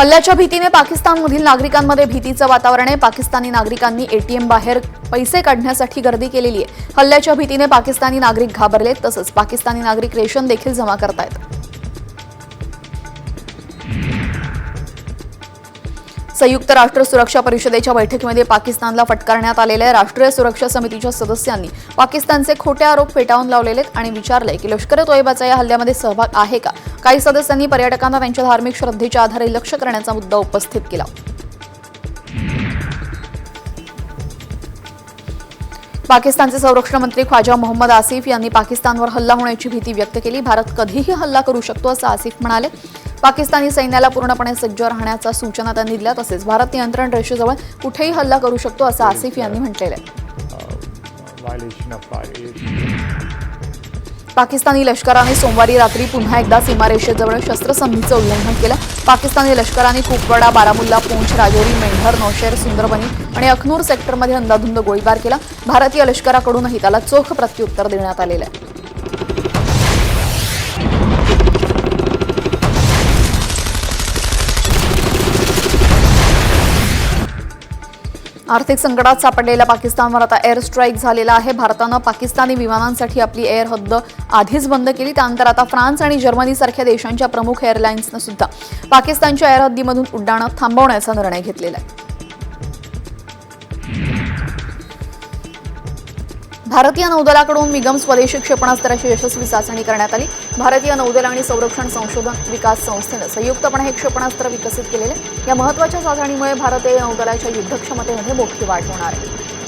हल्ल्याच्या भीतीने पाकिस्तानमधील नागरिकांमध्ये भीतीचं वातावरण आहे. पाकिस्तानी नागरिकांनी एटीएम बाहेर पैसे काढण्यासाठी गर्दी केलेली आहे. हल्ल्याच्या भीतीने पाकिस्तानी नागरिक घाबरलेत तसंच पाकिस्तानी नागरिक रेशन देखील जमा करतायत. संयुक्त राष्ट्र सुरक्षा परिषदेच्या बैठकीमध्ये पाकिस्तानला फटकारण्यात आलेल्या राष्ट्रीय सुरक्षा समितीच्या सदस्यांनी पाकिस्तानचे खोटे आरोप फेटाळून लावलेले आणि विचारले की लष्कर तोयबाचा या हल्ल्यामध्ये सहभाग आहे का? काही सदस्यांनी पर्यटकांना त्यांच्या धार्मिक श्रद्धेच्या आधारे लक्ष करण्याचा मुद्दा उपस्थित केला. पाकिस्तानचे संरक्षण मंत्री ख्वाजा मोहम्मद आसिफ यांनी पाकिस्तानवर हल्ला होण्याची भीती व्यक्त केली. भारत कधीही हल्ला करू शकतो असं आसिफ म्हणाले. पाकिस्तानी सैन्याला पूर्णपणे सज्ज राहण्याच्या सूचना त्यांनी दिल्या तसेच भारत नियंत्रण रेषेजवळ कुठेही हल्ला करू शकतो असं आसिफ यांनी म्हटलेलं आहे. पाकिस्तानी लष्कराने सोमवारी रात्री पुन्हा एकदा सीमारेषेजवळ शस्त्रसंधीचं उल्लंघन केलं. पाकिस्तानी लष्कराने कुपवाडा बारामुल्ला पूंछ राजौरी मेंढर नौशेर सुंदरबनी आणि अखनूर सेक्टरमध्ये अंदाधुंद गोळीबार केला. भारतीय लष्कराकडूनही त्याला चोख प्रत्युत्तर देण्यात आलेलं आहे. आर्थिक संकटात सापडलेल्या पाकिस्तानवर आता एअर स्ट्राईक झालेला आहे. भारतानं पाकिस्तानी विमानांसाठी आपली एअर हद्द आधीच बंद केली. त्यानंतर आता फ्रान्स आणि जर्मनीसारख्या देशांच्या प्रमुख एअरलाईन्सनं सुद्धा पाकिस्तानच्या एअर हद्दीमधून उड्डाणं थांबवण्याचा निर्णय घेतलेला आहे. भारतीय नौदलाकडून निगम स्वदेशी क्षेपणास्त्राची यशस्वी चाचणी करण्यात आली. भारतीय नौदल आणि संरक्षण संशोधन विकास संस्थेनं संयुक्तपणे हे क्षेपणास्त्र विकसित केलेले. या महत्त्वाच्या चाचणीमुळे भारतीय नौदलाच्या युद्धक्षमतेमध्ये मोठी वाढ होणार आहे.